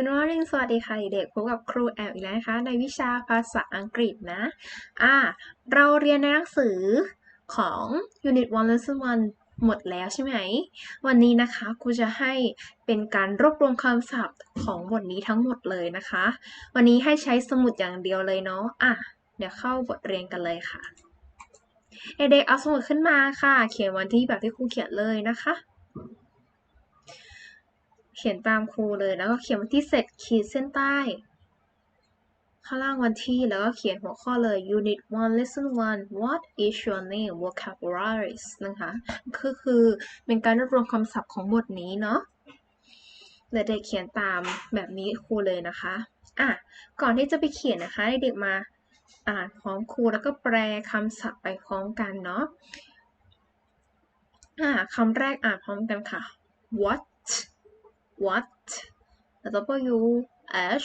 Good morning สวัสดีค่ะเด็กๆพบกับครูแอลอีกแล้วนะคะ ในวิชาภาษาอังกฤษนะ อ่า เราเรียนในหนังสือของ Unit 1 Lesson 1 หมดแล้วใช่ไหม วันนี้นะคะครูจะให้เป็นการรวบรวมคำศัพท์ของบทนี้ทั้งหมดเลยนะคะ วันนี้ให้ใช้สมุดอย่างเดียวเลยเนาะ อะ เดี๋ยวเข้าบทเรียนกันเลยค่ะ เด็กๆเอาสมุดขึ้นมาค่ะ เขียนวันที่แบบที่ครูเขียนเลยนะคะ เขียนตามครูเลยแล้วก็เขียนวันที่เสร็จขีดเส้นใต้ ข้างล่างวันที่แล้วก็เขียนหัวข้อเลย Unit 1 Lesson 1 What is your name vocabularies นะคะก็คือเป็นการรวบรวมคำศัพท์ของบทนี้เนาะเด็กเขียนตามแบบนี้ครูเลยนะคะอะก่อนที่จะไปเขียนนะคะเด็กๆมาอ่านพร้อมครูแล้วก็แปลคำศัพท์ไปพร้อมกันเนาะอะคำแรกอ่านพร้อมกันค่ะ What what W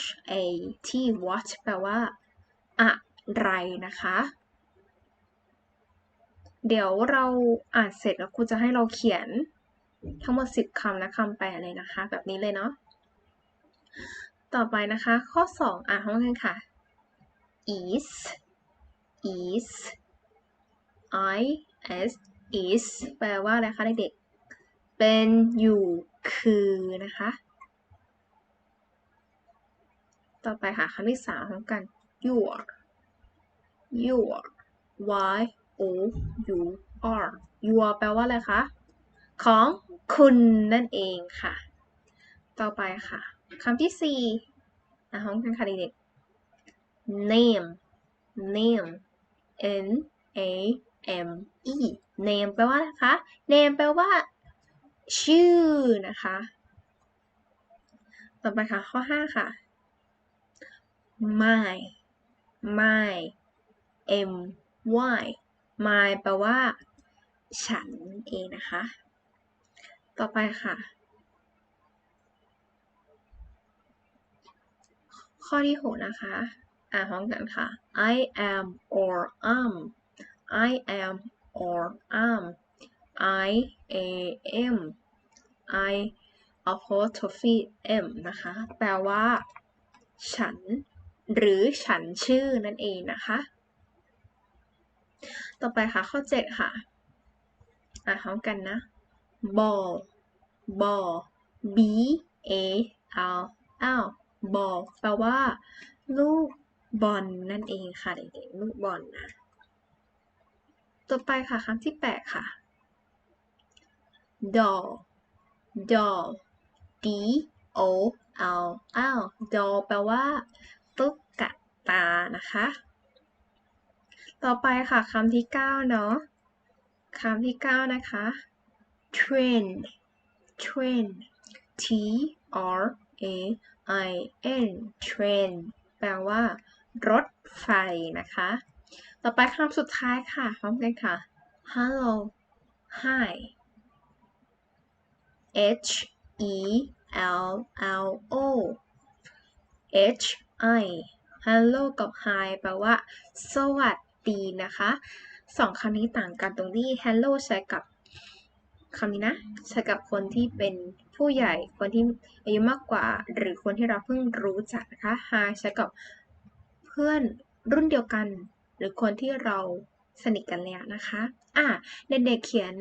H A T what แปลว่า อะไรนะคะ เดี๋ยวเราอ่านเสร็จแล้วครูจะให้เราเขียนทั้งหมด 10คำและคำแปลเลยนะคะ แบบนี้เลยเนาะ ต่อไปนะคะ ข้อ 2 อ่านพร้อมกันค่ะ is is I s is แปลว่าอะไรคะเด็กๆ เป็นอยู่คือนะคะ ต่อไปค่ะคำที่สามพร้อมกัน your your y o u r your แปลว่าอะไรคะ ของคุณนั่นเองค่ะ ต่อไปค่ะคำที่สี่อะพร้อมกันค่ะเด็ก name name n a m e name แปลว่าอะไรคะ name แปลว่า ชื่อนะคะ ต่อไปค่ะ ข้อ 5 ค่ะ my my m y my แปลว่า ฉันเองนะคะ ต่อไปค่ะ ข้อที่ 6 นะคะ อ่านพร้อมกันค่ะ I am or am I am or am I a m I apostrophe m นะคะ แปลว่า ฉัน หรือฉันชื่อนั่นเองนะคะ ต่อไปค่ะ ข้อ 7 ค่ะ อ่านพร้อมกันนะ ball ball b a l l ball แปลว่า ลูกบอลนั่นเองค่ะเด็กๆลูกบอลนะ ต่อไปค่ะคำที่ 8 ค่ะ doll doll d o l l doll แปลว่าตุ๊กตานะคะ ต่อไปค่ะคำที่ 9 เนาะคำที่ 9 นะคะ train train t r a i n train แปลว่า รถไฟนะคะ ต่อไปคำสุดท้ายค่ะพร้อมกันค่ะ hello hi H E L L O H I Hello กับ Hi แปลว่า สวัสดีนะคะสองคำนี้ต่างกันตรงที่ Hello ใช้กับคำนี้นะใช้กับคนที่เป็นผู้ใหญ่ คนที่อายุมากกว่า หรือคนที่เราเพิ่งรู้จักนะคะ Hi ใช้กับเพื่อนรุ่นเดียวกัน หรือคนที่เราสนิทกันแล้วนะคะ อะเด็กๆเขียน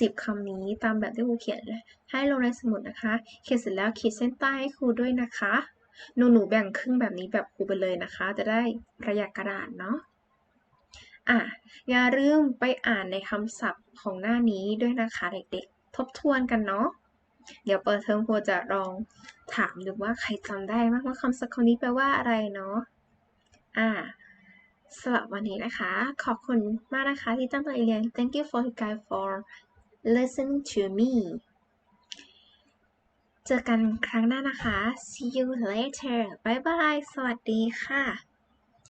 สิบคำนี้ตามแบบที่ครูเขียนให้ลงในสมุดนะคะ เขียนเสร็จแล้วขีดเส้นใต้ให้ครูด้วยนะคะ หนูหนูแบ่งครึ่งแบบนี้แบบครูไปเลยนะคะ จะได้ประหยัดกระดาษเนาะอะอย่าลืมไปอ่านในคำศัพท์ของหน้านี้ด้วยนะคะเด็กๆ ทบทวนกันเนาะเดี๋ยวเปิดเทอมครูจะลองถามดูว่าใครจำได้บ้างว่าคำศัพท์คำนี้แปลว่าอะไรเนาะอ่าสำหรับวันนี้นะคะ ขอบคุณมากนะคะที่ตั้งใจเรียน thank you for you guys for listening to me เจอกันครั้งหน้านะคะ see you later บ๊ายบายสวัสดีค่ะ